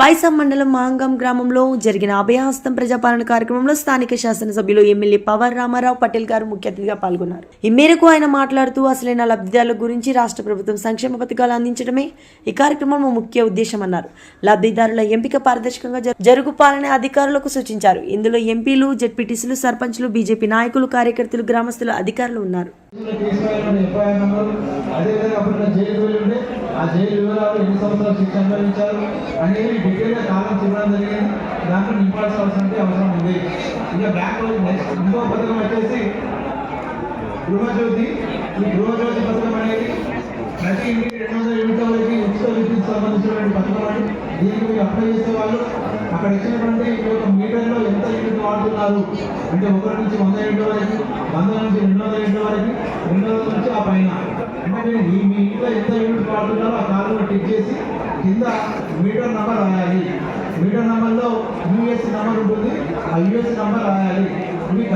పాయసం మండలం మాంగం గ్రామంలో జరిగిన అభయహస్తం ప్రజాపాలన కార్యక్రమంలో స్థానిక శాసనసభ్యులు ఎమ్మెల్యే పవర్ రామారావు పటేల్ గారు ముఖ్య అతిథిగా పాల్గొన్నారు. ఈ మేరకు ఆయన మాట్లాడుతూ అసలైన లబ్ధిదారుల గురించి రాష్ట్ర ప్రభుత్వం సంక్షేమ పథకాలు అందించడమే ఈ కార్యక్రమం ముఖ్య ఉద్దేశం అన్నారు. లబ్ధిదారుల ఎంపిక పారదర్శకంగా జరుగుపాలని అధికారులకు సూచించారు. ఇందులో ఎంపీలు జడ్పీటీసీలు సర్పంచ్లు బీజేపీ నాయకులు కార్యకర్తలు గ్రామస్తులు అధికారులు ఉన్నారు. ఆ జైలు వివరాలు ఎన్ని సంవత్సరాలు శిక్ష అనుభవించారు అనేది డీటెయిల్గా కాలం చూడడం జరిగింది. దాంట్లో నింపాల్సిన అవసరం ఉంది. ఇక బ్యాక్ నెక్స్ట్ ఇంకో పథకం వచ్చేసి గృహజ్యోతి. ఈ గృహజ్యోతి పథకం అనేది ప్రతి ఇంటికి రెండు వందల యూనిట్ల వరకు ఉచిత విద్యుత్ సంబంధించినటువంటి పథకం అని దీనికి మీరు అప్లై చేసే వాళ్ళు అక్కడ ఇచ్చినటువంటి ఈ యొక్క మీటర్లో ఎంత యూనిట్ వాడుతున్నారు? అంటే ఒకరి నుంచి వంద యూనిట్ల వరకు వంద నుంచి రెండు వందల యూనిట్ల వరకు రెండు వందల నుంచి ఆ పైన. అంటే ఈ మీ ఇంట్లో ఎంత 내가 나가라.